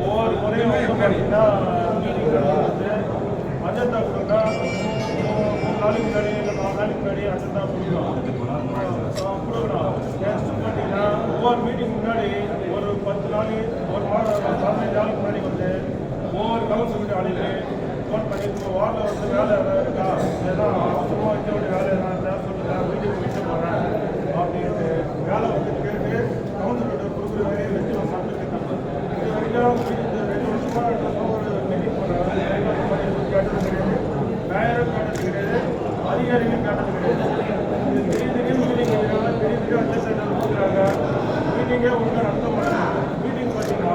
ஒவ்வொரு முறையும் வந்து கொடுங்க மூணு நாளைக்கு முன்னாடி இல்லை நாலு நாளைக்கு முன்னாடி அஜெண்டா கொடுக்கணும் கொடுக்கணும் நெக்ஸ்ட் பார்த்தீங்கன்னா ஒவ்வொரு மீட்டிங் முன்னாடி ஒரு பத்து நாள் ஒரு மாதம் பதினஞ்சு நாளுக்கு முன்னாடி வந்து ஒவ்வொரு கவுன்சில் ஆளுக்கு ஃபோன் பண்ணி வார்டில் வந்து வேலை எதாவது இருக்கா ஏன்னா அவசரமாக வைக்க வேண்டிய வேலை எதாவது இருந்தா சொல்லுங்க மீட்டிங் வீட்டு போகிறேன் அப்படின்ட்டு வேலை வந்து கேட்டு கவுன்சிலர்கிட்ட கொடுக்குற வேலையை வச்சு ஒரு சப்ஜெக்ட் இது வரைக்கும் இந்த ரெண்டு வருஷமா ஒரு மீட்டிங் போகிறேன் கேட்டது கிடையாது மேயரும் கேட்டது கிடையாது கிடையாது பெரிய பெரிய மீட்டிங் வைக்கிறாங்க பெரிய பெரிய அட்ஜஸ்ட் கொடுக்குறாங்க மீட்டிங்கே ஒழுங்காக நடத்த மாட்டாங்க மீட்டிங் பார்த்தீங்கன்னா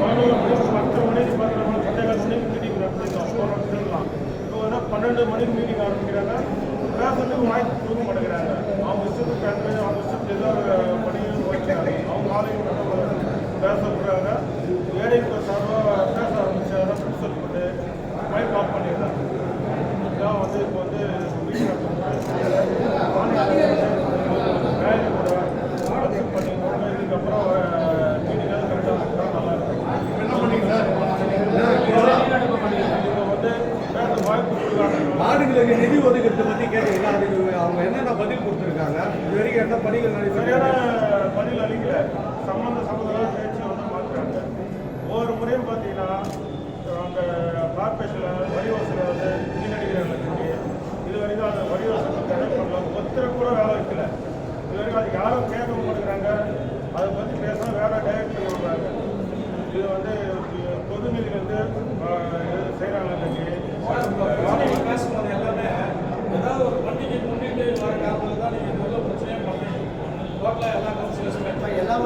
பதினோரு மணி பத்து மணிக்கு பத்தேகால் மணிக்கு மீட்டிங் நடத்திருக்கோம் இப்போ வந்து பன்னெண்டு மணிக்கு மீட்டிங் ஆரம்பிக்கிறாங்க பேசுறதுக்கு வாய்ப்பு மாடுகளுக்கு நிதி ஒதுக்கத்தை பத்தி கேட்டீங்கன்னா அதுக்கு அவங்க என்னென்ன பதில் கொடுத்துருக்காங்க? இது வரைக்கும் என்ன பணிகள் சரியான பதில் அளிக்கல. சம்பந்த சம்பந்தம் பேச்சு வந்து மாற்றுறாங்க ஒவ்வொரு முறையும் பார்த்தீங்கன்னா அந்த கார்பரேஷனில் வரி வசூலை வந்து வீணடிக்கிறாங்க சொல்லி இது வரைக்கும் அந்த வரி வசூல் தடை பண்ணல ஒருத்தர் கூட வேலை வைக்கல இது வரைக்கும் அது யாரும் கேட்கவும் மாட்டேங்கிறாங்க அதை பற்றி பேசினா வேற டைரக்ட் பண்ணி விடுறாங்க இது வந்து பொது நிதியிலேருந்து செய்கிறாங்க இன்னைக்கு பேசும்போது எல்லாமே ஏதாவது ஒரு பண்டிகை முன்னிட்டு வர காரணத்தில் தான் நீங்கள் உள்ள பிரச்சனையே பண்ணுறீங்க டோட்டலாக எல்லா கவுன்சிலர்ஸுமே எல்லா